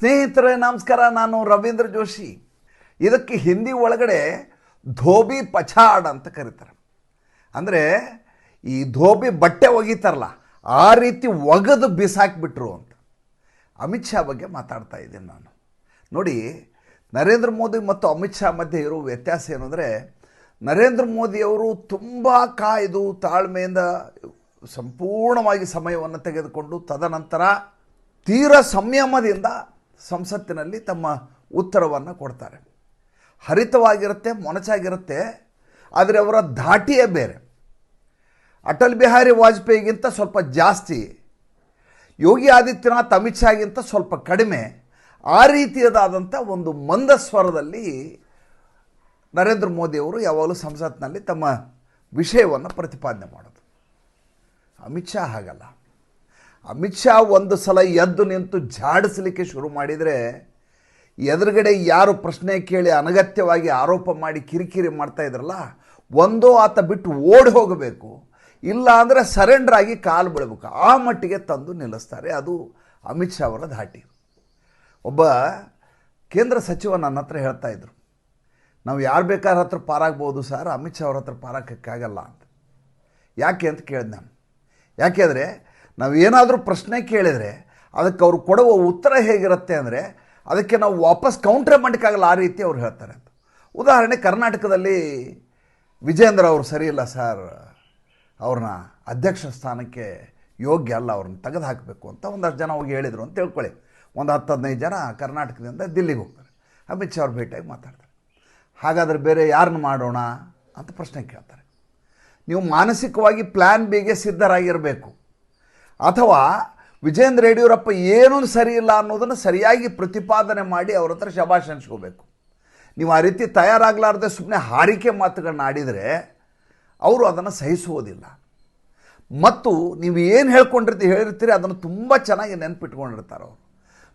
ಸ್ನೇಹಿತರೆ, ನಮಸ್ಕಾರ. ನಾನು ರವೀಂದ್ರ ಜೋಶಿ. ಇದಕ್ಕೆ ಹಿಂದಿ ಒಳಗಡೆ ಧೋಬಿ ಪಛಾಡ್ ಅಂತ ಕರೀತಾರೆ. ಅಂದರೆ ಈ ಧೋಬಿ ಬಟ್ಟೆ ಒಗಿತಾರಲ್ಲ, ಆ ರೀತಿ ಒಗೆದು ಬಿಸಾಕಿಬಿಟ್ರು ಅಂತ. ಅಮಿತ್ ಶಾ ಬಗ್ಗೆ ಮಾತಾಡ್ತಾ ಇದ್ದೀನಿ ನಾನು. ನೋಡಿ, ನರೇಂದ್ರ ಮೋದಿ ಮತ್ತು ಅಮಿತ್ ಶಾ ಮಧ್ಯೆ ಇರೋ ವ್ಯತ್ಯಾಸ ಏನು ನರೇಂದ್ರ ನರೇಂದ್ರ ಮೋದಿಯವರು ತುಂಬ ಕಾಯ್ದು ತಾಳ್ಮೆಯಿಂದ ಸಂಪೂರ್ಣವಾಗಿ ಸಮಯವನ್ನು ತೆಗೆದುಕೊಂಡು ತದನಂತರ ತೀರ ಸಂಯಮದಿಂದ ಸಂಸತ್ತಿನಲ್ಲಿ ತಮ್ಮ ಉತ್ತರವನ್ನು ಕೊಡ್ತಾರೆ. ಹರಿತವಾಗಿರುತ್ತೆ, ಮೊನಚಾಗಿರುತ್ತೆ, ಆದರೆ ಅವರ ಧಾಟಿಯೇ ಬೇರೆ. ಅಟಲ್ ಬಿಹಾರಿ ವಾಜಪೇಯಿಗಿಂತ ಸ್ವಲ್ಪ ಜಾಸ್ತಿ, ಯೋಗಿ ಆದಿತ್ಯನಾಥ್ ಅಮಿತ್ ಶಾಗಿಂತ ಸ್ವಲ್ಪ ಕಡಿಮೆ, ಆ ರೀತಿಯದಾದಂಥ ಒಂದು ಮಂದ ಸ್ವರದಲ್ಲಿ ನರೇಂದ್ರ ಮೋದಿಯವರು ಯಾವಾಗಲೂ ಸಂಸತ್ನಲ್ಲಿ ತಮ್ಮ ವಿಷಯವನ್ನು ಪ್ರತಿಪಾದನೆ ಮಾಡೋದು. ಅಮಿತ್ ಶಾ ಹಾಗಲ್ಲ. ಅಮಿತ್ ಶಾ ಒಂದು ಸಲ ಎದ್ದು ನಿಂತು ಝಾಡಿಸಲಿಕ್ಕೆ ಶುರು ಮಾಡಿದರೆ ಎದುರುಗಡೆ ಯಾರು ಪ್ರಶ್ನೆ ಕೇಳಿ ಅನಗತ್ಯವಾಗಿ ಆರೋಪ ಮಾಡಿ ಕಿರಿಕಿರಿ ಮಾಡ್ತಾ ಇದ್ರಲ್ಲ, ಒಂದೋ ಆತ ಬಿಟ್ಟು ಓಡಿ ಹೋಗಬೇಕು. ಇಲ್ಲ ಅಂದರೆ ಸರೆಂಡರ್ ಆಗಿ ಕಾಲು ಬಿಡಬೇಕು ಆ ಮಟ್ಟಿಗೆ ತಂದು ನಿಲ್ಲಿಸ್ತಾರೆ. ಅದು ಅಮಿತ್ ಶಾ ಅವರ ಧಾಟಿ. ಒಬ್ಬ ಕೇಂದ್ರ ಸಚಿವ ನನ್ನ ಹತ್ರ ಹೇಳ್ತಾ ಇದ್ರು, ನಾವು ಯಾರು ಬೇಕಾದ್ರ ಹತ್ರ ಪಾರಾಗ್ಬೋದು ಸರ್, ಅಮಿತ್ ಶಾ ಅವ್ರ ಹತ್ರ ಪಾರಾಗಕ್ಕಾಗಲ್ಲ ಅಂತ. ಯಾಕೆ ಅಂತ ಕೇಳಿದೆ ನಾನು. ಯಾಕೆಂದರೆ ನಾವು ಏನಾದರೂ ಪ್ರಶ್ನೆ ಕೇಳಿದರೆ ಅದಕ್ಕೆ ಅವರು ಕೊಡುವ ಉತ್ತರ ಹೇಗಿರುತ್ತೆ ಅಂದರೆ ಅದಕ್ಕೆ ನಾವು ವಾಪಸ್ ಕೌಂಟ್ರೇ ಮಾಡೋಕ್ಕಾಗಲ್ಲ ಆ ರೀತಿ ಅವ್ರು ಹೇಳ್ತಾರೆ. ಅಂತ ಉದಾಹರಣೆ ಕರ್ನಾಟಕದಲ್ಲಿ ವಿಜೇಂದ್ರ ಅವರು ಸರಿಯಿಲ್ಲ ಸರ್. ಅವ್ರನ್ನ ಅಧ್ಯಕ್ಷ ಸ್ಥಾನಕ್ಕೆ ಯೋಗ್ಯ ಅಲ್ಲ, ಅವ್ರನ್ನ ತೆಗೆದು ಹಾಕಬೇಕು ಅಂತ ಒಂದಷ್ಟು ಜನ ಹೋಗಿ ಹೇಳಿದರು ಅಂತ ತಿಳ್ಕೊಳ್ಳಿ. ಒಂದು ಹತ್ತು ಹದಿನೈದು ಜನ ಕರ್ನಾಟಕದಿಂದ ದಿಲ್ಲಿಗೆ ಹೋಗ್ತಾರೆ. ಅಮಿತ್ ಶಾ ಅವ್ರು ಭೇಟಿಯಾಗಿ ಮಾತಾಡ್ತಾರೆ. ಹಾಗಾದರೆ ಬೇರೆ ಯಾರನ್ನ ಮಾಡೋಣ ಅಂತ ಪ್ರಶ್ನೆ ಕೇಳ್ತಾರೆ. ನೀವು ಮಾನಸಿಕವಾಗಿ ಪ್ಲ್ಯಾನ್ ಬಿಗೆ ಸಿದ್ಧರಾಗಿರಬೇಕು. ಅಥವಾ ವಿಜೇಂದ್ರ ಯಡಿಯೂರಪ್ಪ ಏನೂ ಸರಿ ಇಲ್ಲ ಅನ್ನೋದನ್ನು ಸರಿಯಾಗಿ ಪ್ರತಿಪಾದನೆ ಮಾಡಿ ಅವ್ರ ಹತ್ರ ಶಬಾಷ್ ನೀವು ಆ ರೀತಿ ತಯಾರಾಗಲಾರ್ದೆ ಸುಮ್ಮನೆ ಹಾರಿಕೆ ಮಾತುಗಳನ್ನ ಆಡಿದರೆ ಅವರು ಅದನ್ನು ಸಹಿಸುವುದಿಲ್ಲ ಮತ್ತು ನೀವು ಏನು ಹೇಳ್ಕೊಂಡಿರ್ತೀವಿ ಹೇಳಿರ್ತೀರಿ, ಅದನ್ನು ತುಂಬ ಚೆನ್ನಾಗಿ ನೆನಪಿಟ್ಕೊಂಡಿರ್ತಾರೆ ಅವರು.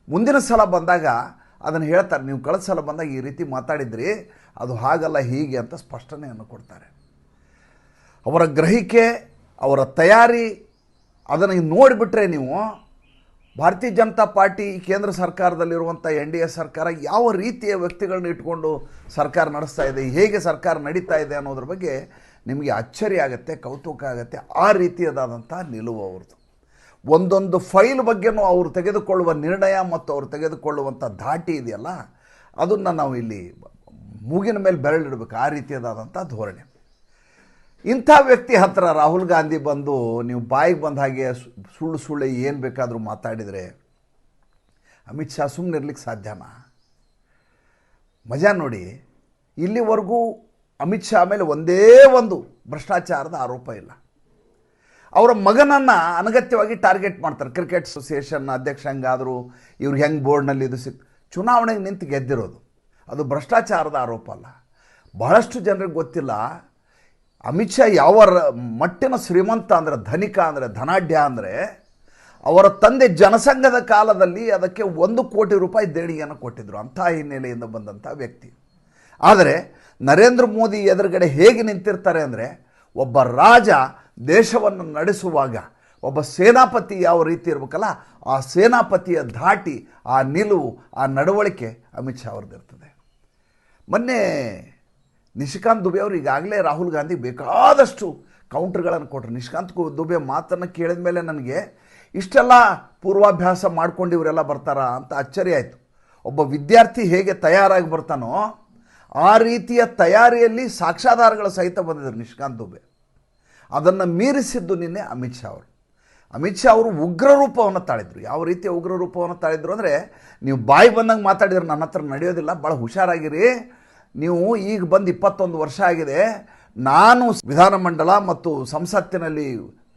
ಮುಂದಿನ ಸಲ ಬಂದಾಗ ಅದನ್ನು ಹೇಳ್ತಾರೆ, ನೀವು ಕಳೆದ ಸಲ ಬಂದಾಗ ಈ ರೀತಿ ಮಾತಾಡಿದ್ರಿ, ಅದು ಹಾಗಲ್ಲ ಹೀಗೆ ಅಂತ ಸ್ಪಷ್ಟನೆಯನ್ನು ಕೊಡ್ತಾರೆ. ಅವರ ಗ್ರಹಿಕೆ, ಅವರ ತಯಾರಿ ಅದನ್ನು ನೋಡಿಬಿಟ್ರೆ ನೀವು ಭಾರತೀಯ ಜನತಾ ಪಾರ್ಟಿ ಕೇಂದ್ರ ಸರ್ಕಾರದಲ್ಲಿರುವಂಥ ಎನ್ ಡಿ ಎ ಸರ್ಕಾರ ಯಾವ ರೀತಿಯ ವ್ಯಕ್ತಿಗಳನ್ನ ಇಟ್ಕೊಂಡು ಸರ್ಕಾರ ನಡೆಸ್ತಾ ಇದೆ, ಹೇಗೆ ಸರ್ಕಾರ ನಡೀತಾ ಇದೆ ಅನ್ನೋದ್ರ ಬಗ್ಗೆ ನಿಮಗೆ ಅಚ್ಚರಿ ಆಗುತ್ತೆ, ಕೌತುಕ ಆಗುತ್ತೆ, ಆ ರೀತಿಯದಾದಂಥ ನಿಲುವು ಅವ್ರದ್ದು. ಒಂದೊಂದು ಫೈಲ್ ಬಗ್ಗೆನೂ ಅವರು ತೆಗೆದುಕೊಳ್ಳುವ ನಿರ್ಣಯ ಮತ್ತು ಅವರು ತೆಗೆದುಕೊಳ್ಳುವಂಥ ಧಾಟಿ ಇದೆಯಲ್ಲ, ಅದನ್ನು ನಾವು ಇಲ್ಲಿ ಮೂಗಿನ ಮೇಲೆ ಬೆರಳಿಡ್ಬೇಕು, ಆ ರೀತಿಯದಾದಂಥ ಧೋರಣೆ. ಇಂಥ ವ್ಯಕ್ತಿ ಹತ್ರ ರಾಹುಲ್ ಗಾಂಧಿ ಬಂದು ನೀವು ಬಾಯಿಗೆ ಬಂದ ಹಾಗೆ ಸುಳ್ಳು ಸುಳ್ಳು ಏನು ಬೇಕಾದರೂ ಮಾತಾಡಿದರೆ ಅಮಿತ್ ಶಾ ಸುಮ್ಮನೆ ಇರ್ಲಿಕ್ಕೆ ಸಾಧ್ಯನಾ? ಮಜಾ ನೋಡಿ. ಇಲ್ಲಿವರೆಗೂ ಅಮಿತ್ ಶಾ ಮೇಲೆ ಒಂದೇ ಒಂದು ಭ್ರಷ್ಟಾಚಾರದ ಆರೋಪ ಇಲ್ಲ. ಅವರ ಮಗನನ್ನು ಅನಗತ್ಯವಾಗಿ ಟಾರ್ಗೆಟ್ ಮಾಡ್ತಾರೆ. ಕ್ರಿಕೆಟ್ ಅಸೋಸಿಯೇಷನ್ ಅಧ್ಯಕ್ಷ ಹೆಂಗಾದರೂ ಇವ್ರು ಹೆಂಗೆ ಬೋರ್ಡ್ನಲ್ಲಿ ಇದು ಸಿಕ್, ಚುನಾವಣೆಗೆ ನಿಂತು ಗೆದ್ದಿರೋದು. ಅದು ಭ್ರಷ್ಟಾಚಾರದ ಆರೋಪ ಅಲ್ಲ. ಬಹಳಷ್ಟು ಜನರಿಗೆ ಗೊತ್ತಿಲ್ಲ ಅಮಿತ್ ಶಾ ಯಾವ ಮಟ್ಟಿನ ಶ್ರೀಮಂತ ಅಂದರೆ ಧನಿಕ ಅಂದರೆ ಧನಾಢ್ಯ ಅಂದರೆ ಅವರ ತಂದೆ ಜನಸಂಘದ ಕಾಲದಲ್ಲಿ ಅದಕ್ಕೆ ಒಂದು ಕೋಟಿ ರೂಪಾಯಿ ದೇಣಿಗೆಯನ್ನು ಕೊಟ್ಟಿದ್ದರು ಅಂಥ ಹಿನ್ನೆಲೆಯಿಂದ ಬಂದಂಥ ವ್ಯಕ್ತಿ. ಆದರೆ ನರೇಂದ್ರ ಮೋದಿ ಎದುರುಗಡೆ ಹೇಗೆ ನಿಂತಿರ್ತಾರೆ ಅಂದರೆ ಒಬ್ಬ ರಾಜ ದೇಶವನ್ನು ನಡೆಸುವಾಗ ಒಬ್ಬ ಸೇನಾಪತಿ ಯಾವ ರೀತಿ ಇರಬೇಕಲ್ಲ, ಆ ಸೇನಾಪತಿಯ ಧಾಟಿ, ಆ ನಿಲುವು, ಆ ನಡವಳಿಕೆ ಅಮಿತ್ ಶಾ ಅವ್ರದ್ದಿರ್ತದೆ. ಮೊನ್ನೆ ನಿಶಿಕಾಂತ್ ದುಬೆ ಅವರು ಈಗಾಗಲೇ ರಾಹುಲ್ ಗಾಂಧಿ ಬೇಕಾದಷ್ಟು ಕೌಂಟ್ರ್ಗಳನ್ನು ಕೊಟ್ಟರು ನಿಶಿಕಾಂತ್ ದುಬೆ ಮಾತನ್ನು ಕೇಳಿದ ಮೇಲೆ ನನಗೆ ಇಷ್ಟೆಲ್ಲ ಪೂರ್ವಾಭ್ಯಾಸ ಮಾಡ್ಕೊಂಡು ಇವರೆಲ್ಲ ಬರ್ತಾರಾ ಅಂತ ಅಚ್ಚರಿ ಆಯಿತು. ಒಬ್ಬ ವಿದ್ಯಾರ್ಥಿ ಹೇಗೆ ತಯಾರಾಗಿ ಬರ್ತಾನೋ ಆ ರೀತಿಯ ತಯಾರಿಯಲ್ಲಿ ಸಾಕ್ಷಾಧಾರಗಳ ಸಹಿತ ಬಂದಿದ್ದರು ನಿಶಿಕಾಂತ್ ದುಬೆ. ಅದನ್ನು ಮೀರಿಸಿದ್ದು ನಿನ್ನೆ ಅಮಿತ್ ಶಾ ಅವರು. ಅಮಿತ್ ಶಾ ಅವರು ಉಗ್ರ ರೂಪವನ್ನು ತಾಳಿದ್ರು. ಯಾವ ರೀತಿಯ ಉಗ್ರ ರೂಪವನ್ನು ತಾಳಿದ್ರು ಅಂದರೆ, ನೀವು ಬಾಯಿ ಬಂದಂಗೆ ಮಾತಾಡಿದ್ರೆ ನನ್ನ ಹತ್ರ ನಡೆಯೋದಿಲ್ಲ ಭಾಳ ಹುಷಾರಾಗಿರಿ ನೀವು ಈಗ ಬಂದು ಇಪ್ಪತ್ತೊಂದು ವರ್ಷ ಆಗಿದೆ. ನಾನು ವಿಧಾನಮಂಡಲ ಮತ್ತು ಸಂಸತ್ತಿನಲ್ಲಿ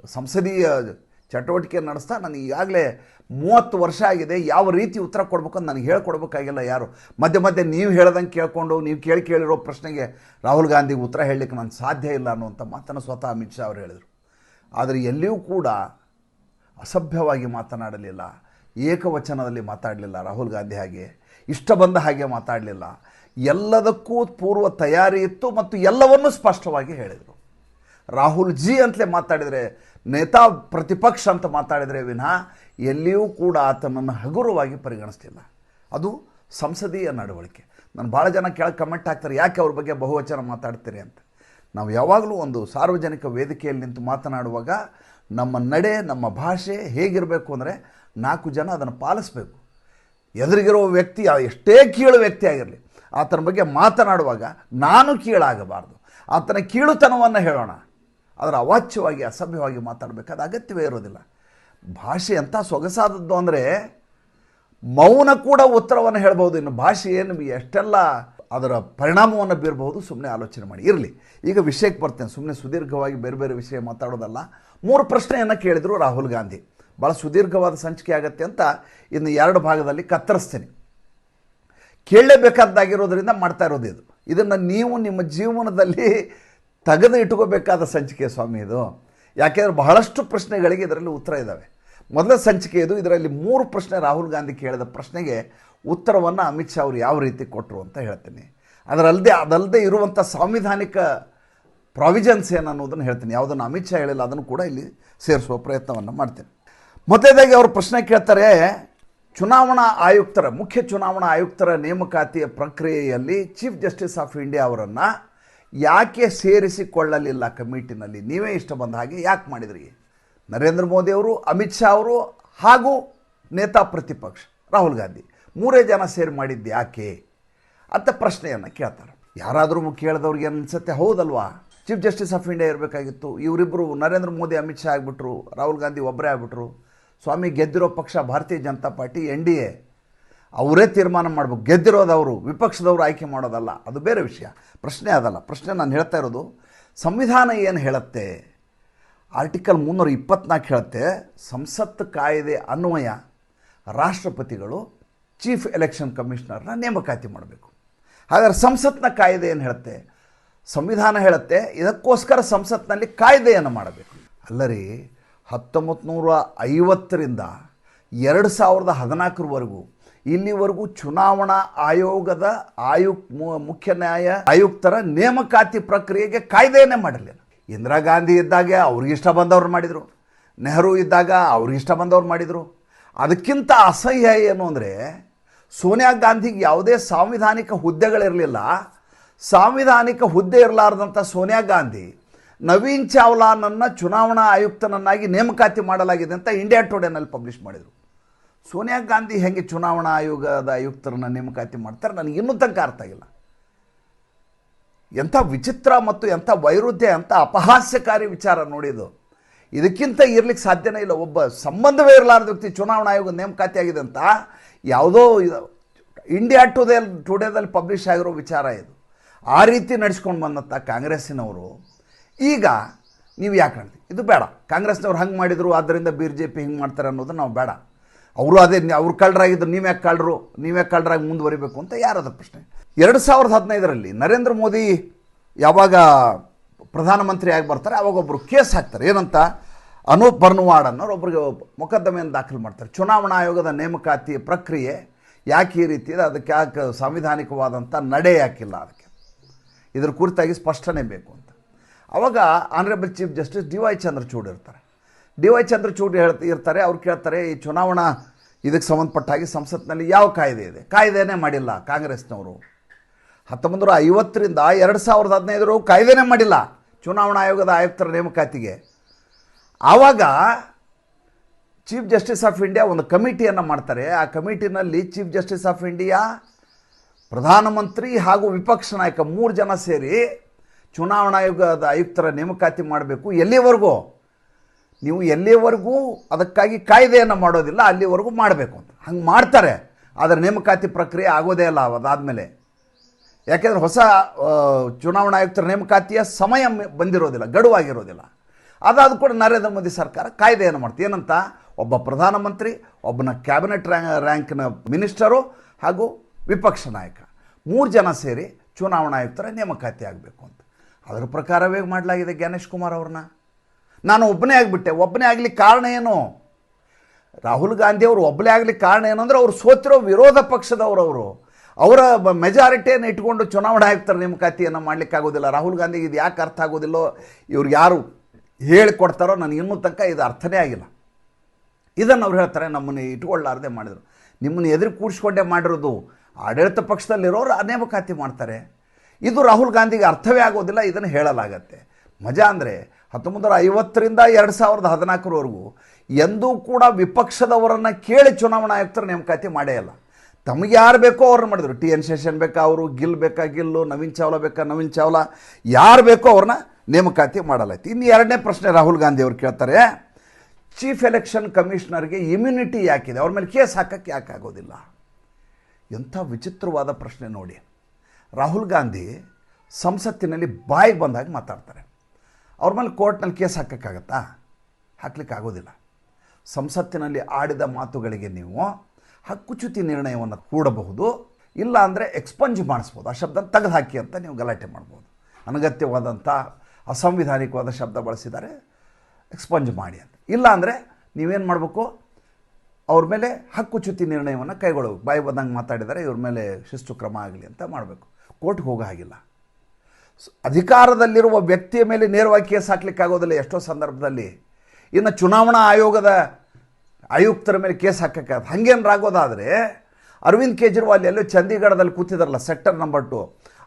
ಸಂಸದೀಯ ಚಟುವಟಿಕೆ ನಡೆಸ್ತಾ ನನಗೆ ಈಗಾಗಲೇ ಮೂವತ್ತು ವರ್ಷ ಆಗಿದೆ. ಯಾವ ರೀತಿ ಉತ್ತರ ಕೊಡ್ಬೇಕು ಅಂತ ನನಗೆ ಹೇಳ್ಕೊಡ್ಬೇಕಾಗಿಲ್ಲ ಯಾರು. ಮಧ್ಯೆ ಮಧ್ಯೆ ನೀವು ಹೇಳ್ದಂಗೆ ಕೇಳಿಕೊಂಡು, ನೀವು ಕೇಳಿ ಕೇಳಿರೋ ಪ್ರಶ್ನೆಗೆ ರಾಹುಲ್ ಗಾಂಧಿಗೆ ಉತ್ತರ ಹೇಳಲಿಕ್ಕೆ ನಾನು ಸಾಧ್ಯ ಇಲ್ಲ ಅನ್ನುವಂಥ ಮಾತನ್ನು ಸ್ವತಃ ಅಮಿತ್ ಶಾ ಅವರು ಹೇಳಿದರು. ಆದರೆ ಎಲ್ಲಿಯೂ ಕೂಡ ಅಸಭ್ಯವಾಗಿ ಮಾತನಾಡಲಿಲ್ಲ. ಏಕವಚನದಲ್ಲಿ ಮಾತಾಡಲಿಲ್ಲ ರಾಹುಲ್ ಗಾಂಧಿ ಹಾಗೆ. ಇಷ್ಟ ಬಂದ ಹಾಗೆ ಮಾತಾಡಲಿಲ್ಲ. ಎಲ್ಲದಕ್ಕೂ ಪೂರ್ವ ತಯಾರಿ ಇತ್ತು ಮತ್ತು ಎಲ್ಲವನ್ನೂ ಸ್ಪಷ್ಟವಾಗಿ ಹೇಳಿದರು. ರಾಹುಲ್ ಜಿ ಅಂತಲೇ ಮಾತಾಡಿದರೆ, ನೇತಾ ಪ್ರತಿಪಕ್ಷ ಅಂತ ಮಾತಾಡಿದರೆ ವಿನಃ ಎಲ್ಲಿಯೂ ಕೂಡ ಆತನನ್ನು ಹಗುರವಾಗಿ ಪರಿಗಣಿಸ್ತಿಲ್ಲ. ಅದು ಸಂಸದೀಯ ನಡವಳಿಕೆ. ನಾನು ಭಾಳ ಜನ ಕೆಳಗೆ ಕಮೆಂಟ್ ಹಾಕ್ತಾರೆ, ಯಾಕೆ ಅವ್ರ ಬಗ್ಗೆ ಬಹುವಚನ ಮಾತಾಡ್ತೀರಿ ಅಂತ. ನಾವು ಯಾವಾಗಲೂ ಒಂದು ಸಾರ್ವಜನಿಕ ವೇದಿಕೆಯಲ್ಲಿ ನಿಂತು ಮಾತನಾಡುವಾಗ ನಮ್ಮ ನಡೆ, ನಮ್ಮ ಭಾಷೆ ಹೇಗಿರಬೇಕು ಅಂದರೆ ನಾಲ್ಕು ಜನ ಅದನ್ನು ಪಾಲಿಸಬೇಕು. ಎದುರಿಗಿರೋ ವ್ಯಕ್ತಿ ಎಷ್ಟೇ ಕೀಳು ವ್ಯಕ್ತಿ ಆಗಿರಲಿ ಆತನ ಬಗ್ಗೆ ಮಾತನಾಡುವಾಗ ನಾನು ಕೀಳಾಗಬಾರ್ದು. ಆತನ ಕೀಳುತನವನ್ನು ಹೇಳೋಣ. ಅದರ ಅವಾಚ್ಯವಾಗಿ, ಅಸಭ್ಯವಾಗಿ ಮಾತಾಡಬೇಕಾದ ಅಗತ್ಯವೇ ಇರೋದಿಲ್ಲ. ಭಾಷೆ ಎಂಥ ಸೊಗಸಾದದ್ದು ಅಂದರೆ ಮೌನ ಕೂಡ ಉತ್ತರವನ್ನು ಹೇಳ್ಬೋದು ಇನ್ನು ಭಾಷೆ ಏನು ಎಷ್ಟೆಲ್ಲ ಅದರ ಪರಿಣಾಮವನ್ನು ಬೀರಬಹುದು ಸುಮ್ಮನೆ ಆಲೋಚನೆ ಮಾಡಿ. ಇರಲಿ. ಈಗ ವಿಷಯಕ್ಕೆ ಬರ್ತೇನೆ. ಸುಮ್ಮನೆ ಸುದೀರ್ಘವಾಗಿ ಬೇರೆ ಬೇರೆ ವಿಷಯ ಮಾತಾಡೋದಲ್ಲ. ಮೂರು ಪ್ರಶ್ನೆಯನ್ನು ಕೇಳಿದರು ರಾಹುಲ್ ಗಾಂಧಿ. ಭಾಳ ಸುದೀರ್ಘವಾದ ಸಂಚಿಕೆ ಆಗತ್ತೆ ಅಂತ ಇನ್ನು ಎರಡು ಭಾಗದಲ್ಲಿ ಕತ್ತರಿಸ್ತೇನೆ. ಕೇಳಲೇಬೇಕಾದ್ದಾಗಿರೋದ್ರಿಂದ ಮಾಡ್ತಾ ಇರೋದು ಇದು. ಇದನ್ನು ನೀವು ನಿಮ್ಮ ಜೀವನದಲ್ಲಿ ತೆಗೆದು ಇಟ್ಕೋಬೇಕಾದ ಸಂಚಿಕೆ ಸ್ವಾಮಿ ಇದು. ಯಾಕೆಂದರೆ ಬಹಳಷ್ಟು ಪ್ರಶ್ನೆಗಳಿಗೆ ಇದರಲ್ಲಿ ಉತ್ತರ ಇದ್ದಾವೆ ಮೊದಲ ಸಂಚಿಕೆ ಇದು, ಇದರಲ್ಲಿ ಮೂರು ಪ್ರಶ್ನೆ ರಾಹುಲ್ ಗಾಂಧಿ ಕೇಳಿದ ಪ್ರಶ್ನೆಗೆ ಉತ್ತರವನ್ನು ಅಮಿತ್ ಶಾ ಅವರು ಯಾವ ರೀತಿ ಕೊಟ್ಟರು ಅಂತ ಹೇಳ್ತೀನಿ. ಅದರಲ್ಲದೆ ಅದಲ್ಲದೆ ಇರುವಂಥ ಸಾಂವಿಧಾನಿಕ ಪ್ರಾವಿಜನ್ಸ್ ಏನು ಅನ್ನೋದನ್ನು ಹೇಳ್ತೀನಿ. ಯಾವುದನ್ನು ಅಮಿತ್ ಶಾ ಹೇಳಿಲ್ಲ, ಅದನ್ನು ಕೂಡ ಇಲ್ಲಿ ಸೇರಿಸುವ ಪ್ರಯತ್ನವನ್ನು ಮಾಡ್ತೀನಿ. ಮೊದಲೇದಾಗಿ ಅವರು ಪ್ರಶ್ನೆ ಕೇಳ್ತಾರೆ ಚುನಾವಣಾ ಆಯುಕ್ತರ, ಮುಖ್ಯ ಚುನಾವಣಾ ಆಯುಕ್ತರ ನೇಮಕಾತಿಯ ಪ್ರಕ್ರಿಯೆಯಲ್ಲಿ ಚೀಫ್ ಜಸ್ಟಿಸ್ ಆಫ್ ಇಂಡಿಯಾ ಅವರನ್ನು ಯಾಕೆ ಸೇರಿಸಿಕೊಳ್ಳಲಿಲ್ಲ ಕಮಿಟಿನಲ್ಲಿ? ನೀವೇ ಇಷ್ಟ ಬಂದ ಹಾಗೆ ಯಾಕೆ ಮಾಡಿದ್ರಿ? ನರೇಂದ್ರ ಮೋದಿ ಅವರು, ಅಮಿತ್ ಶಾ ಅವರು ಹಾಗೂ ನೇತಾ ಪ್ರತಿಪಕ್ಷ ರಾಹುಲ್ ಗಾಂಧಿ ಮೂರೇ ಜನ ಸೇರಿ ಮಾಡಿದ್ದು ಯಾಕೆ ಅಂತ ಪ್ರಶ್ನೆಯನ್ನು ಕೇಳ್ತಾರೆ. ಯಾರಾದರೂ ಕೇಳಿದವ್ರಿಗೆ ಅನಿಸುತ್ತೆ ಅನ್ಸುತ್ತೆ? ಹೌದಲ್ವಾ? ಚೀಫ್ ಜಸ್ಟಿಸ್ ಆಫ್ ಇಂಡಿಯಾ ಇರಬೇಕಾಗಿತ್ತು. ಇವರಿಬ್ಬರು ನರೇಂದ್ರ ಮೋದಿ, ಅಮಿತ್ ಶಾ ಆಗಿಬಿಟ್ರು, ರಾಹುಲ್ ಗಾಂಧಿ ಒಬ್ಬರೇ ಆಗಿಬಿಟ್ರು. ಸ್ವಾಮಿ ಗೆದ್ದಿರೋ ಪಕ್ಷ Bharatiya Janata party, N D A. ಅವರೇ ತೀರ್ಮಾನ ಮಾಡಬೇಕು. ಗೆದ್ದಿರೋದವರು ವಿಪಕ್ಷದವರು ಆಯ್ಕೆ ಮಾಡೋದಲ್ಲ. ಅದು ಬೇರೆ ವಿಷಯ. ಪ್ರಶ್ನೆ ಅದಲ್ಲ. ಪ್ರಶ್ನೆ ನಾನು ಹೇಳ್ತಾ ಇರೋದು, ಸಂವಿಧಾನ ಏನು ಹೇಳುತ್ತೆ? ಆರ್ಟಿಕಲ್ ಮುನ್ನೂರ ಇಪ್ಪತ್ನಾಲ್ಕು ಹೇಳುತ್ತೆ, ಸಂಸತ್ ಕಾಯ್ದೆ ಅನ್ವಯ ರಾಷ್ಟ್ರಪತಿಗಳು ಚೀಫ್ ಎಲೆಕ್ಷನ್ ಕಮಿಷನರ್ನ ನೇಮಕಾತಿ ಮಾಡಬೇಕು. ಹಾಗಾದ್ರೆ ಸಂಸತ್ನ ಕಾಯ್ದೆ ಏನು ಹೇಳುತ್ತೆ? ಸಂವಿಧಾನ ಹೇಳುತ್ತೆ, ಇದಕ್ಕೋಸ್ಕರ ಸಂಸತ್ನಲ್ಲಿ ಕಾಯ್ದೆಯನ್ನು ಮಾಡಬೇಕು. ಅಲ್ಲರಿ ಹತ್ತೊಂಬತ್ತು ನೂರ ಐವತ್ತರಿಂದ ಎರಡು ಸಾವಿರದ ಹದಿನಾಲ್ಕರವರೆಗೂ ಇಲ್ಲಿವರೆಗೂ ಚುನಾವಣಾ ಆಯೋಗದ ಆಯುಕ್ ಮುಖ್ಯ ನ್ಯಾಯ ಆಯುಕ್ತರ ನೇಮಕಾತಿ ಪ್ರಕ್ರಿಯೆಗೆ ಕಾಯ್ದೆಯನ್ನೇ ಮಾಡಿರಲಿಲ್ಲ ಇಂದಿರಾ ಗಾಂಧಿ ಇದ್ದಾಗ ಅವ್ರಿಗೆ ಇಷ್ಟ ಬಂದವ್ರು ಮಾಡಿದರು. ನೆಹರು ಇದ್ದಾಗ ಅವ್ರಿಗೆ ಇಷ್ಟ ಬಂದವ್ರು ಮಾಡಿದರು. ಅದಕ್ಕಿಂತ ಅಸಹ್ಯ ಏನು ಅಂದರೆ, ಸೋನಿಯಾ ಗಾಂಧಿಗೆ ಯಾವುದೇ ಸಾಂವಿಧಾನಿಕ ಹುದ್ದೆಗಳಿರಲಿಲ್ಲ. ಸಾಂವಿಧಾನಿಕ ಹುದ್ದೆ ಇರಲಾರ್ದಂಥ ಸೋನಿಯಾ ಗಾಂಧಿ ನವೀನ್ ಚಾವ್ಲಾನನ್ನು ಚುನಾವಣಾ ಆಯುಕ್ತನನ್ನಾಗಿ ನೇಮಕಾತಿ ಮಾಡಲಾಗಿದೆ ಅಂತ ಇಂಡಿಯಾ ಟುಡೇನಲ್ಲಿ ಪಬ್ಲಿಷ್ ಮಾಡಿದರು. ಸೋನಿಯಾ ಗಾಂಧಿ ಹೆಂಗೆ ಚುನಾವಣಾ ಆಯೋಗದ ಆಯುಕ್ತರನ್ನು ನೇಮಕಾತಿ ಮಾಡ್ತಾರೆ ನನಗೆ ಇನ್ನೂ ತನಕ ಅರ್ಥ ಆಗಿಲ್ಲ. ಎಂಥ ವಿಚಿತ್ರ ಮತ್ತು ಎಂಥ ವೈರುಧ್ಯ, ಎಂಥ ಅಪಹಾಸ್ಯಕಾರಿ ವಿಚಾರ ನೋಡಿದು ಇದಕ್ಕಿಂತ ಇರ್ಲಿಕ್ಕೆ ಸಾಧ್ಯನೇ ಇಲ್ಲ. ಒಬ್ಬ ಸಂಬಂಧವೇ ಇರಲಾರ್ದ ವ್ಯಕ್ತಿ ಚುನಾವಣಾ ಆಯೋಗ ನೇಮಕಾತಿ ಆಗಿದೆ ಅಂತ ಯಾವುದೋ ಇಂಡಿಯಾ ಟುಡೇ, ಟುಡೇದಲ್ಲಿ ಪಬ್ಲಿಷ್ ಆಗಿರೋ ವಿಚಾರ ಇದು. ಆ ರೀತಿ ನಡೆಸ್ಕೊಂಡು ಬಂದಂಥ ಕಾಂಗ್ರೆಸ್ಸಿನವರು ಈಗ ನೀವು ಯಾಕೆ ಹೇಳ್ತೀವಿ ಇದು ಬೇಡ. ಕಾಂಗ್ರೆಸ್ನವ್ರು ಹಂಗೆ ಮಾಡಿದರು, ಆದ್ದರಿಂದ ಬಿ ಜೆ ಪಿ ಹಿಂಗೆ ಮಾಡ್ತಾರೆ ಅನ್ನೋದು ನಾವು ಬೇಡ. ಅವರು ಅದೇ ಅವ್ರು ಕಳ್ಳರಾಗಿದ್ದರು ನೀವು ಯಾಕೆ ಕಳ್ಳರು? ನೀವ್ಯಾಕೆ ಕಳ್ಳರಾಗಿ ಮುಂದುವರಿಬೇಕು ಅಂತ ಯಾರದ ಪ್ರಶ್ನೆ? ಎರಡು ಸಾವಿರದ ಹದಿನೈದರಲ್ಲಿ ನರೇಂದ್ರ ಮೋದಿ ಯಾವಾಗ ಪ್ರಧಾನಮಂತ್ರಿ ಆಗಿ ಬರ್ತಾರೆ, ಅವಾಗ ಒಬ್ಬರು ಕೇಸ್ ಹಾಕ್ತಾರೆ. ಏನಂತ? ಅನೂಪ್ ಬರ್ನುವಾಡ್ ಅನ್ನೋರು ಒಬ್ಬರಿಗೆ ಮೊಕದ್ದಮೆಯನ್ನು ದಾಖಲು ಮಾಡ್ತಾರೆ. ಚುನಾವಣಾ ಆಯೋಗದ ನೇಮಕಾತಿ ಪ್ರಕ್ರಿಯೆ ಯಾಕೆ ಈ ರೀತಿ ಇದೆ, ಅದಕ್ಕೆ ಯಾಕೆ ಸಾಂವಿಧಾನಿಕವಾದಂಥ ನಡೆ ಯಾಕಿಲ್ಲ ಅದಕ್ಕೆ? ಇದ್ರ ಕುರಿತಾಗಿ ಸ್ಪಷ್ಟನೆ ಬೇಕು ಅಂತ. ಅವಾಗ honourable chief justice D Y Chandrachud ಇರ್ತಾರೆ. ಡಿ ವೈ ಚಂದ್ರಚೂಡ್ ಹೇಳ್ತ, ಇರ್ತಾರೆ, ಅವ್ರು ಕೇಳ್ತಾರೆ, ಈ ಚುನಾವಣಾ ಇದಕ್ಕೆ ಸಂಬಂಧಪಟ್ಟ ಹಾಗೆ ಸಂಸತ್ನಲ್ಲಿ ಯಾವ ಕಾಯ್ದೆ ಇದೆ? ಕಾಯ್ದೆನೇ ಮಾಡಿಲ್ಲ ಕಾಂಗ್ರೆಸ್ನವರು. ಹತ್ತೊಂಬತ್ತು ನೂರ ಐವತ್ತರಿಂದ ಎರಡು ಸಾವಿರದ ಹದಿನೈದರು ಕಾಯ್ದೆನೇ ಮಾಡಿಲ್ಲ ಚುನಾವಣಾ ಆಯೋಗದ ಆಯುಕ್ತರ ನೇಮಕಾತಿಗೆ. ಆವಾಗ ಚೀಫ್ ಜಸ್ಟಿಸ್ ಆಫ್ ಇಂಡಿಯಾ ಒಂದು ಕಮಿಟಿಯನ್ನು ಮಾಡ್ತಾರೆ. ಆ ಕಮಿಟಿನಲ್ಲಿ ಚೀಫ್ ಜಸ್ಟಿಸ್ ಆಫ್ ಇಂಡಿಯಾ ಪ್ರಧಾನಮಂತ್ರಿ ಹಾಗೂ ವಿಪಕ್ಷ ನಾಯಕ ಮೂರು ಜನ ಸೇರಿ ಚುನಾವಣಾ ಆಯೋಗದ ಆಯುಕ್ತರ ನೇಮಕಾತಿ ಮಾಡಬೇಕು ಎಲ್ಲಿವರೆಗೂ? ನೀವು ಎಲ್ಲಿವರೆಗೂ ಅದಕ್ಕಾಗಿ ಕಾಯ್ದೆಯನ್ನು ಮಾಡೋದಿಲ್ಲ, ಅಲ್ಲಿವರೆಗೂ ಮಾಡಬೇಕು ಅಂತ. ಹಂಗೆ ಮಾಡ್ತಾರೆ, ಆದರೆ ನೇಮಕಾತಿ ಪ್ರಕ್ರಿಯೆ ಆಗೋದೇ ಇಲ್ಲ ಅದಾದಮೇಲೆ. ಯಾಕೆಂದರೆ ಹೊಸ ಚುನಾವಣಾ ಆಯುಕ್ತರ ನೇಮಕಾತಿಯ ಸಮಯ ಬಂದಿರೋದಿಲ್ಲ, ಗಡುವಾಗಿರೋದಿಲ್ಲ. ಅದಾದ ಕೂಡ ನರೇಂದ್ರ ಮೋದಿ ಸರ್ಕಾರ ಕಾಯ್ದೆಯನ್ನು ಮಾಡ್ತೀವಿ ಏನಂತ? ಒಬ್ಬ ಪ್ರಧಾನಮಂತ್ರಿ, ಒಬ್ಬನ ಕ್ಯಾಬಿನೆಟ್ ರ್ಯಾ, ರ್ಯಾಂಕ್ನ ಮಿನಿಸ್ಟರು ಹಾಗೂ ವಿಪಕ್ಷ ನಾಯಕ. ಮೂರು ಜನ ಸೇರಿ ಚುನಾವಣಾ ಆಯುಕ್ತರ ನೇಮಕಾತಿ ಆಗಬೇಕು ಅಂತ. ಅದರ ಪ್ರಕಾರವೇ ಮಾಡಲಾಗಿದೆ ಜ್ಞಾನೇಶ್ ಕುಮಾರ್ ಅವ್ರನ್ನ. ನಾನು ಒಬ್ಬನೇ ಆಗಿಬಿಟ್ಟೆ. ಒಬ್ಬನೇ ಆಗಲಿಕ್ಕೆ ಕಾರಣ ಏನು? ರಾಹುಲ್ ಗಾಂಧಿ ಅವರು ಒಬ್ಬಳೇ ಆಗಲಿಕ್ಕೆ ಕಾರಣ ಏನಂದ್ರೆ ಅವರು ಸೋತಿರೋ ವಿರೋಧ ಪಕ್ಷದವರು ಅವರು. ಅವರ ಮೆಜಾರಿಟಿಯನ್ನು ಇಟ್ಕೊಂಡು ಚುನಾವಣೆ ಆಗ್ತಾರೆ ಮಾಡಲಿಕ್ಕೆ ಆಗೋದಿಲ್ಲ ರಾಹುಲ್ ಗಾಂಧಿಗೆ ಇದು ಯಾಕೆ ಅರ್ಥ ಆಗೋದಿಲ್ಲೋ, ಇವ್ರು ಯಾರು ಹೇಳಿಕೊಡ್ತಾರೋ ನನಗೆ ಇನ್ನೂ ತನಕ ಇದು ಅರ್ಥನೇ ಆಗಿಲ್ಲ. ಇದನ್ನು ಅವ್ರು ಹೇಳ್ತಾರೆ, ನಮ್ಮನ್ನು ಇಟ್ಕೊಳ್ಳಾರ್ದೆ ಮಾಡಿದರು. ನಿಮ್ಮನ್ನು ಎದುರು ಕೂಡಿಸ್ಕೊಂಡೇ ಮಾಡಿರೋದು ಆಡಳಿತ ಪಕ್ಷದಲ್ಲಿರೋರು ಅನೇಮಕಾತಿ ಮಾಡ್ತಾರೆ. ಇದು ರಾಹುಲ್ ಗಾಂಧಿಗೆ ಅರ್ಥವೇ ಆಗೋದಿಲ್ಲ, ಇದನ್ನು ಹೇಳಲಾಗತ್ತೆ. ಮಜಾ ಅಂದರೆ ಹತ್ತೊಂಬತ್ತು ನೂರ ಐವತ್ತರಿಂದ ಎರಡು ಸಾವಿರದ ಹದಿನಾಲ್ಕರವರೆಗೂ ಎಂದೂ ಕೂಡ ವಿಪಕ್ಷದವರನ್ನು ಕೇಳಿ ಚುನಾವಣಾ ಆಯುಕ್ತರು ನೇಮಕಾತಿ ಮಾಡೇ ಇಲ್ಲ ತಮಗೆ ಯಾರು ಬೇಕೋ ಅವ್ರನ್ನ ಮಾಡಿದರು. ಟಿ ಎನ್ ಶೇಷನ್ ಬೇಕಾ ಅವರು, ಗಿಲ್ ಬೇಕಾ ಗಿಲ್ಲು, ನವೀನ್ ಚಾವ್ಲಾ ಬೇಕಾ ನವೀನ್ ಚಾವ್ಲಾ, ಯಾರು ಬೇಕೋ ಅವ್ರನ್ನ ನೇಮಕಾತಿ ಮಾಡಲಾಯ್ತು. ಇನ್ನು ಎರಡನೇ ಪ್ರಶ್ನೆ ರಾಹುಲ್ ಗಾಂಧಿ ಅವರು ಕೇಳ್ತಾರೆ, ಚೀಫ್ ಎಲೆಕ್ಷನ್ ಕಮಿಷನರ್ಗೆ ಇಮ್ಯುನಿಟಿ ಯಾಕಿದೆ? ಅವ್ರ ಮೇಲೆ ಕೇಸ್ ಹಾಕಕ್ಕೆ ಯಾಕೆ ಆಗೋದಿಲ್ಲ ಎಂಥ ವಿಚಿತ್ರವಾದ ಪ್ರಶ್ನೆ ನೋಡಿ. ರಾಹುಲ್ ಗಾಂಧಿ ಸಂಸತ್ತಿನಲ್ಲಿ ಬಾಯಿಗೆ ಬಂದಾಗ ಮಾತಾಡ್ತಾರೆ. ಅವ್ರ ಮೇಲೆ ಕೋರ್ಟ್ನಲ್ಲಿ ಕೇಸ್ ಹಾಕೋಕ್ಕಾಗತ್ತಾ? ಹಾಕ್ಲಿಕ್ಕೆ ಆಗೋದಿಲ್ಲ ಸಂಸತ್ತಿನಲ್ಲಿ ಆಡಿದ ಮಾತುಗಳಿಗೆ ನೀವು ಹಕ್ಕುಚ್ಯುತಿ ನಿರ್ಣಯವನ್ನು ಕೂಡಬಹುದು ಇಲ್ಲ ಅಂದರೆ ಎಕ್ಸ್ಪಂಜ್ ಮಾಡಿಸ್ಬೋದು. ಆ ಶಬ್ದ ತೆಗೆದು ಹಾಕಿ ಅಂತ ನೀವು ಗಲಾಟೆ ಮಾಡ್ಬೋದು. ಅನಗತ್ಯವಾದಂಥ, ಅಸಂವಿಧಾನಿಕವಾದ ಶಬ್ದ ಬಳಸಿದ್ದಾರೆ, ಎಕ್ಸ್ಪಂಜ್ ಮಾಡಿ ಅಂತ. ಇಲ್ಲ ಅಂದರೆ ನೀವೇನು ಮಾಡಬೇಕು? ಅವ್ರ ಮೇಲೆ ಹಕ್ಕುಚ್ಯುತಿ ನಿರ್ಣಯವನ್ನು ಕೈಗೊಳ್ಳಬೇಕು ಬಾಯಿ ಬಂದಂಗೆ ಮಾತಾಡಿದರೆ ಇವ್ರ ಮೇಲೆ ಶಿಸ್ತು ಕ್ರಮ ಆಗಲಿ ಅಂತ ಮಾಡಬೇಕು. ಕೋರ್ಟ್ಗೆ ಹೋಗೋ ಹಾಗಿಲ್ಲ ಅಧಿಕಾರದಲ್ಲಿರುವ ವ್ಯಕ್ತಿಯ ಮೇಲೆ ನೇರವಾಗಿ ಕೇಸ್ ಹಾಕ್ಲಿಕ್ಕೆ ಆಗೋದಿಲ್ಲ ಎಷ್ಟೋ ಸಂದರ್ಭದಲ್ಲಿ ಇನ್ನು ಚುನಾವಣಾ ಆಯೋಗದ ಆಯುಕ್ತರ ಮೇಲೆ ಕೇಸ್ ಹಾಕಕ್ಕೆ ಹಾಗೇನಾಗೋದಾದರೆ ಅರವಿಂದ್ ಕೇಜ್ರಿವಾಲ್ ಎಲ್ಲೋ ಚಂಡೀಗಢದಲ್ಲಿ ಕೂತಿದಾರಲ್ಲ, ಸೆಕ್ಟರ್ ನಂಬರ್ ಟು.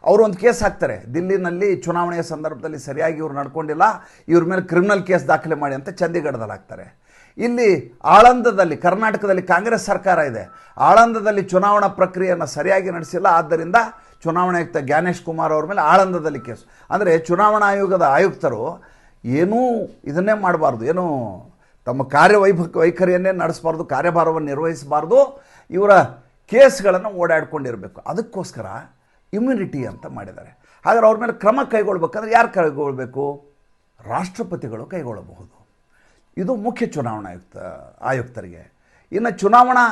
ಅವರು ಒಂದು ಕೇಸ್ ಹಾಕ್ತಾರೆ. ದಿಲ್ಲಿನಲ್ಲಿ ಚುನಾವಣೆಯ ಸಂದರ್ಭದಲ್ಲಿ ಸರಿಯಾಗಿ ಇವರು ನಡ್ಕೊಂಡಿಲ್ಲ, ಇವ್ರ ಮೇಲೆ ಕ್ರಿಮಿನಲ್ ಕೇಸ್ ದಾಖಲೆ ಮಾಡಿ ಅಂತ ಚಂಡೀಗಢದಲ್ಲಿ ಹಾಕ್ತಾರೆ. ಇಲ್ಲಿ ಆಳಂದದಲ್ಲಿ, ಕರ್ನಾಟಕದಲ್ಲಿ ಕಾಂಗ್ರೆಸ್ ಸರ್ಕಾರ ಇದೆ. ಆಳಂದದಲ್ಲಿ ಚುನಾವಣಾ ಪ್ರಕ್ರಿಯೆಯನ್ನು ಸರಿಯಾಗಿ ನಡೆಸಿಲ್ಲ. ಆದ್ದರಿಂದ ಚುನಾವಣಾ ಆಯುಕ್ತ ಜ್ಞಾನೇಶ್ ಕುಮಾರ್ ಅವ್ರ ಮೇಲೆ ಆಳಂದದಲ್ಲಿ ಕೇಸು. ಅಂದರೆ ಚುನಾವಣಾ ಆಯೋಗದ ಆಯುಕ್ತರು ಏನೂ ಇದನ್ನೇ ಮಾಡಬಾರ್ದು. ಏನು ತಮ್ಮ ಕಾರ್ಯವೈಭ ವೈಖರಿಯನ್ನೇ ನಡೆಸಬಾರ್ದು, ಕಾರ್ಯಭಾರವನ್ನು ನಿರ್ವಹಿಸಬಾರ್ದು. ಇವರ ಕೇಸ್ಗಳನ್ನು ಓಡಾಡ್ಕೊಂಡಿರಬೇಕು. ಅದಕ್ಕೋಸ್ಕರ ಇಮ್ಯುನಿಟಿ ಅಂತ ಮಾಡಿದ್ದಾರೆ. ಹಾಗಾದ್ರೆ ಅವ್ರ ಮೇಲೆ ಕ್ರಮ ಕೈಗೊಳ್ಬೇಕಂದ್ರೆ ಯಾರು ಕೈಗೊಳ್ಬೇಕು? ರಾಷ್ಟ್ರಪತಿಗಳು ಕೈಗೊಳ್ಳಬಹುದು. ಇದು ಮುಖ್ಯ ಚುನಾವಣಾ ಆಯುಕ್ತ, ಆಯುಕ್ತರಿಗೆ. ಇನ್ನು ಚುನಾವಣಾ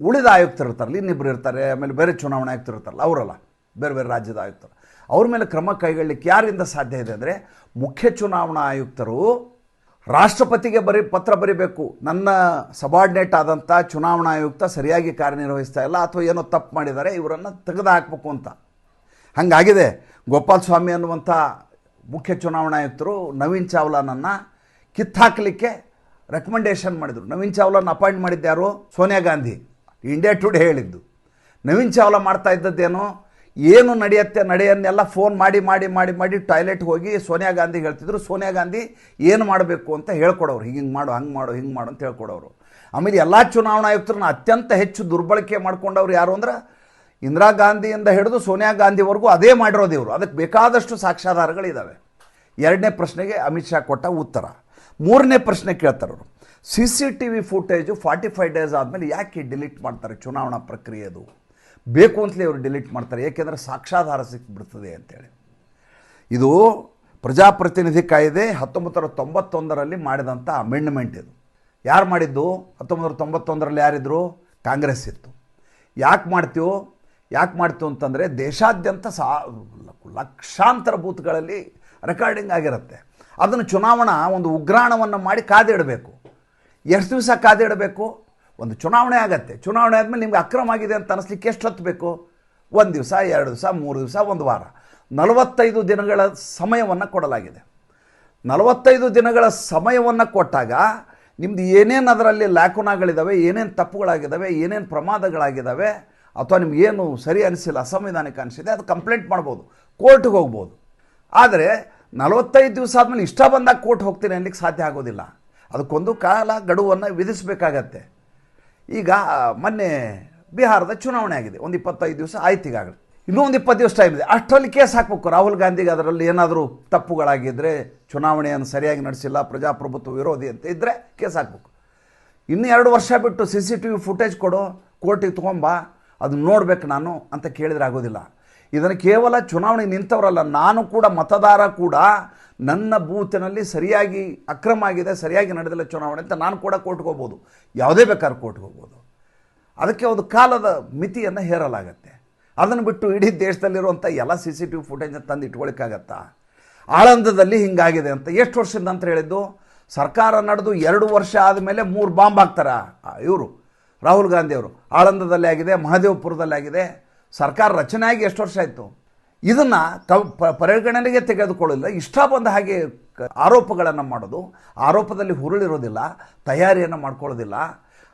ಉಳಿದ ಆಯುಕ್ತರು ಇರ್ತಾರಲ್ಲ ಇನ್ನಿಬ್ಬರು ಇರ್ತಾರೆ, ಆಮೇಲೆ ಬೇರೆ ಚುನಾವಣಾ ಆಯುಕ್ತರು ಇರ್ತಾರಲ್ಲ ಅವರಲ್ಲ. ಬೇರೆ ಬೇರೆ ರಾಜ್ಯದ ಆಯುಕ್ತರು. ಅವ್ರ ಮೇಲೆ ಕ್ರಮ ಕೈಗೊಳ್ಳಿಕ್ಕೆ ಯಾರಿಂದ ಸಾಧ್ಯ ಇದೆ ಅಂದರೆ ಮುಖ್ಯ ಚುನಾವಣಾ ಆಯುಕ್ತರು ರಾಷ್ಟ್ರಪತಿಗೆ ಬರಿ ಪತ್ರ ಬರಿಬೇಕು. ನನ್ನ ಸಬಾರ್ಡಿನೇಟ್ ಆದಂಥ ಚುನಾವಣಾ ಆಯುಕ್ತ ಸರಿಯಾಗಿ ಕಾರ್ಯನಿರ್ವಹಿಸ್ತಾ ಇಲ್ಲ ಅಥವಾ ಏನೋ ತಪ್ಪು ಮಾಡಿದ್ದಾರೆ, ಇವರನ್ನು ತೆಗೆದು ಹಾಕಬೇಕು ಅಂತ. ಹಾಗಾಗಿದೆ. ಗೋಪಾಲ್ ಸ್ವಾಮಿ ಅನ್ನುವಂಥ ಮುಖ್ಯ ಚುನಾವಣಾ ಆಯುಕ್ತರು ನವೀನ್ ಚಾವ್ಲಾನನ್ನು ಕಿತ್ತಾಕಲಿಕ್ಕೆ ರೆಕಮೆಂಡೇಶನ್ ಮಾಡಿದರು. ನವೀನ್ ಚಾವ್ಲಾನ ಅಪಾಯಿಂಟ್ ಮಾಡಿದ್ದ್ಯಾರು ಸೋನಿಯಾ ಗಾಂಧಿ. ಇಂಡಿಯಾ ಟುಡೇ ಹೇಳಿದ್ದು. ನವೀನ್ ಚಾವ್ಲಾ ಮಾಡ್ತಾ ಇದ್ದದ್ದೇನು? ಏನು ನಡೆಯುತ್ತೆ, ನಡೆಯನ್ನೆಲ್ಲ ಫೋನ್ ಮಾಡಿ ಮಾಡಿ ಮಾಡಿ ಮಾಡಿ ಟಾಯ್ಲೆಟ್ಗೆ ಹೋಗಿ ಸೋನಿಯಾ ಗಾಂಧಿ ಹೇಳ್ತಿದ್ರು. ಸೋನಿಯಾ ಗಾಂಧಿ ಏನು ಮಾಡಬೇಕು ಅಂತ ಹೇಳ್ಕೊಡೋರು. ಹಿಂಗೆ ಹಿಂಗೆ ಮಾಡು, ಹಂಗೆ ಮಾಡು, ಹಿಂಗೆ ಮಾಡು ಅಂತ ಹೇಳ್ಕೊಡೋರು. ಆಮೇಲೆ ಎಲ್ಲ ಚುನಾವಣಾ ಆಯುಕ್ತರನ್ನ ಅತ್ಯಂತ ಹೆಚ್ಚು ದುರ್ಬಳಕೆ ಮಾಡ್ಕೊಂಡವ್ರು ಯಾರು ಅಂದ್ರೆ ಇಂದಿರಾ ಗಾಂಧಿಯಿಂದ ಹಿಡಿದು ಸೋನಿಯಾ ಗಾಂಧಿವರೆಗೂ ಅದೇ ಮಾಡಿರೋದು ಇವರು. ಅದಕ್ಕೆ ಬೇಕಾದಷ್ಟು ಸಾಕ್ಷ್ಯಾಧಾರಗಳಿದ್ದಾವೆ ಎರಡನೇ ಪ್ರಶ್ನೆಗೆ ಅಮಿತ್ ಶಾ ಕೊಟ್ಟ ಉತ್ತರ. ಮೂರನೇ ಪ್ರಶ್ನೆ ಕೇಳ್ತಾರೆ ಅವರು. C C T V footage forty five days ಆದಮೇಲೆ ಯಾಕೆ ಡಿಲೀಟ್ ಮಾಡ್ತಾರೆ ಚುನಾವಣಾ ಪ್ರಕ್ರಿಯೆದು? ಬೇಕು ಅಂತಲೇ ಅವರು ಡಿಲೀಟ್ ಮಾಡ್ತಾರೆ. ಏಕೆಂದರೆ ಸಾಕ್ಷಾಧಾರ ಸಿಕ್ಬಿಡ್ತದೆ ಅಂತೇಳಿ. ಇದು ಪ್ರಜಾಪ್ರತಿನಿಧಿ ಕಾಯ್ದೆ ಹತ್ತೊಂಬತ್ತು ತೊಂಬತ್ತೊಂದರಲ್ಲಿ ಮಾಡಿದಂಥ ಅಮೆಂಡ್ಮೆಂಟ್ ಇದು. ಯಾರು ಮಾಡಿದ್ದು? ಹತ್ತೊಂಬತ್ತು ತೊಂಬತ್ತೊಂದರಲ್ಲಿ ಯಾರಿದ್ದರು ಕಾಂಗ್ರೆಸ್ ಇತ್ತು. ಯಾಕೆ ಮಾಡ್ತೀವೋ? ಯಾಕೆ ಮಾಡ್ತೀವೋ ಅಂತಂದರೆ ದೇಶಾದ್ಯಂತ ಸಾ ಲಕ್ಷಾಂತರ ಬೂತ್ಗಳಲ್ಲಿ ರೆಕಾರ್ಡಿಂಗ್ ಆಗಿರುತ್ತೆ. ಅದನ್ನು ಚುನಾವಣಾ ಒಂದು ಉಗ್ರಾಣವನ್ನು ಮಾಡಿ ಕಾದಿಡಬೇಕು. ಎಷ್ಟು ದಿವಸ ಕಾದಿಡಬೇಕು? ಒಂದು ಚುನಾವಣೆ ಆಗತ್ತೆ. ಚುನಾವಣೆ ಆದಮೇಲೆ ನಿಮ್ಗೆ ಅಕ್ರಮ ಆಗಿದೆ ಅಂತ ಅನಿಸ್ಲಿಕ್ಕೆ ಎಷ್ಟು ಹೊತ್ತು ಬೇಕು? ಒಂದು ದಿವಸ, ಎರಡು ದಿವಸ, ಮೂರು ದಿವಸ, ಒಂದು ವಾರ. ನಲವತ್ತೈದು ದಿನಗಳ ಸಮಯವನ್ನು ಕೊಡಲಾಗಿದೆ. ನಲವತ್ತೈದು ದಿನಗಳ ಸಮಯವನ್ನು ಕೊಟ್ಟಾಗ ನಿಮ್ದು ಏನೇನು ಅದರಲ್ಲಿ ಲ್ಯಾಕುನಾಗಳಿದ್ದಾವೆ ಏನೇನು ತಪ್ಪುಗಳಾಗಿದ್ದಾವೆ ಏನೇನು ಪ್ರಮಾದಗಳಾಗಿದ್ದಾವೆ ಅಥವಾ ನಿಮಗೇನು ಸರಿ ಅನಿಸಿಲ್ಲ, ಅಸಂವಿಧಾನಿಕ ಅನಿಸಿದೆ, ಅದು ಕಂಪ್ಲೇಂಟ್ ಮಾಡ್ಬೋದು. ಕೋರ್ಟ್ಗೆ ಹೋಗ್ಬೋದು. ಆದರೆ ನಲವತ್ತೈದು ದಿವಸ ಆದಮೇಲೆ ಇಷ್ಟ ಬಂದಾಗ ಕೋರ್ಟ್ ಹೋಗ್ತೀನಿ ಅನ್ನಲಿಕ್ಕೆ ಸಾಧ್ಯ ಆಗೋದಿಲ್ಲ. ಅದಕ್ಕೊಂದು ಕಾಲ ಗಡುವನ್ನು ವಿಧಿಸಬೇಕಾಗತ್ತೆ. ಈಗ ಮೊನ್ನೆ ಬಿಹಾರದ ಚುನಾವಣೆ ಆಗಿದೆ. ಒಂದು ಇಪ್ಪತ್ತೈದು ದಿವಸ ಆಯ್ತು ಈಗಾಗಲೇ. ಇನ್ನೂ ಒಂದು ಇಪ್ಪತ್ತು ದಿವಸ ಟೈಮ್ ಇದೆ. ಅಷ್ಟರಲ್ಲಿ ಕೇಸ್ ಹಾಕಬೇಕು. ರಾಹುಲ್ ಗಾಂಧಿಗೆ ಅದರಲ್ಲಿ ಏನಾದರೂ ತಪ್ಪುಗಳಾಗಿದ್ದರೆ ಚುನಾವಣೆಯನ್ನು ಸರಿಯಾಗಿ ನಡೆಸಿಲ್ಲ, ಪ್ರಜಾಪ್ರಭುತ್ವ ವಿರೋಧಿ ಅಂತ ಇದ್ದರೆ ಕೇಸ್ ಹಾಕಬೇಕು. ಇನ್ನು ಎರಡು ವರ್ಷ ಬಿಟ್ಟು C C T V footage ಕೊಡು, ಕೋರ್ಟಿಗೆ ತೊಗೊಂಬ, ಅದನ್ನ ನೋಡ್ಬೇಕು ನಾನು ಅಂತ ಕೇಳಿದ್ರೆ ಆಗೋದಿಲ್ಲ. ಇದನ್ನು ಕೇವಲ ಚುನಾವಣೆ ನಿಂತವರಲ್ಲ, ನಾನು ಕೂಡ ಮತದಾರ ಕೂಡ ನನ್ನ ಬೂತಿನಲ್ಲಿ ಸರಿಯಾಗಿ ಅಕ್ರಮ ಆಗಿದೆ, ಸರಿಯಾಗಿ ನಡೆದಿಲ್ಲ ಚುನಾವಣೆ ಅಂತ ನಾನು ಕೂಡ ಕೋರ್ಟ್ಗೆ ಹೋಗ್ಬೋದು. ಯಾವುದೇ ಬೇಕಾದ್ರೂ ಕೋರ್ಟ್ಗೆ ಅದಕ್ಕೆ ಒಂದು ಕಾಲದ ಮಿತಿಯನ್ನು ಹೇರಲಾಗತ್ತೆ. ಅದನ್ನು ಬಿಟ್ಟು ಇಡೀ ದೇಶದಲ್ಲಿರುವಂಥ ಎಲ್ಲ ಸಿ ಸಿ ಟಿ ವಿ ಫುಟೇಜನ್ನು ತಂದು ಇಟ್ಕೊಳಿಕ್ಕಾಗತ್ತಾ ಆಳಂದದಲ್ಲಿ ಹಿಂಗಾಗಿದೆ ಅಂತ ಎಷ್ಟು ವರ್ಷದಿಂದ ಅಂತ ಹೇಳಿದ್ದು? ಸರ್ಕಾರ ನಡೆದು ಎರಡು ವರ್ಷ ಆದಮೇಲೆ ಮೂರು ಬಾಂಬ್ ಹಾಕ್ತಾರ? ಇವರು, ರಾಹುಲ್ ಗಾಂಧಿ ಅವರು. ಆಳಂದದಲ್ಲಿ ಆಗಿದೆ ಮಹದೇವಪುರದಲ್ಲಿ ಆಗಿದೆ ಸರ್ಕಾರ ರಚನೆ ಆಗಿ ಎಷ್ಟು ವರ್ಷ ಆಯಿತು? ಇದನ್ನು ಕ ಪ- ಪರಿಗಣನೆಗೆ ತೆಗೆದುಕೊಳ್ಳಿಲ್ಲ ಇಷ್ಟ ಬಂದ ಹಾಗೆ ಆರೋಪಗಳನ್ನು ಮಾಡೋದು. ಆರೋಪದಲ್ಲಿ ಹುರುಳಿರೋದಿಲ್ಲ, ತಯಾರಿಯನ್ನು ಮಾಡ್ಕೊಳ್ಳೋದಿಲ್ಲ.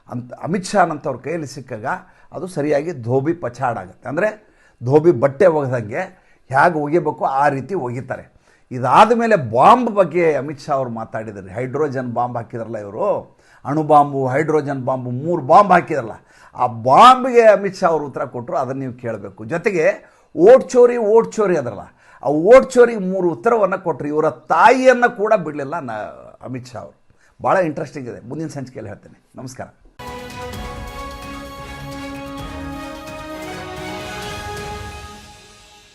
ಅಂತ, ಅಮಿತ್ ಶಾನಂತವ್ರ ಕೈಯಲ್ಲಿ ಸಿಕ್ಕಾಗ ಅದು ಸರಿಯಾಗಿ ಧೋಬಿ ಪಚಾಡ್ ಆಗುತ್ತೆ. ಅಂದರೆ ಧೋಬಿ ಬಟ್ಟೆ ಒಗೆದಂಗೆ ಹೇಗೆ ಒಗಿಬೇಕು ಆ ರೀತಿ ಒಗಿತಾರೆ. ಇದಾದ ಮೇಲೆ ಬಾಂಬ್ ಬಗ್ಗೆ ಅಮಿತ್ ಶಾ ಅವರು ಮಾತಾಡಿದ್ದಾರೆ. ಹೈಡ್ರೋಜನ್ ಬಾಂಬ್ ಹಾಕಿದ್ರಲ್ಲ ಇವರು? ಅಣು ಬಾಂಬು, ಹೈಡ್ರೋಜನ್ ಬಾಂಬು, ಮೂರು ಬಾಂಬ್ ಹಾಕಿದ್ರಲ್ಲ. ಆ ಬಾಂಬ್ಗೆ ಅಮಿತ್ ಶಾ ಅವರು ಉತ್ತರ ಕೊಟ್ಟರು ಅದನ್ನು ನೀವು ಕೇಳಬೇಕು. ಜೊತೆಗೆ ಓಟ್ ಚೋರಿ ಓಟ್ ಚೋರಿ ಅದರಲ್ಲ, ಆ ಓಟ್ ಚೋರಿಗೆ ಮೂರು ಉತ್ತರವನ್ನು ಕೊಟ್ಟರು ಇವರ ತಾಯಿಯನ್ನು ಕೂಡ ಬಿಡಲಿಲ್ಲ ನ ಅಮಿತ್ ಶಾ ಅವರು. ಭಾಳ ಇಂಟ್ರೆಸ್ಟಿಂಗ್ ಇದೆ. ಮುಂದಿನ ಸಂಚಿಕೆಯಲ್ಲಿ ಹೇಳ್ತೇನೆ. ನಮಸ್ಕಾರ.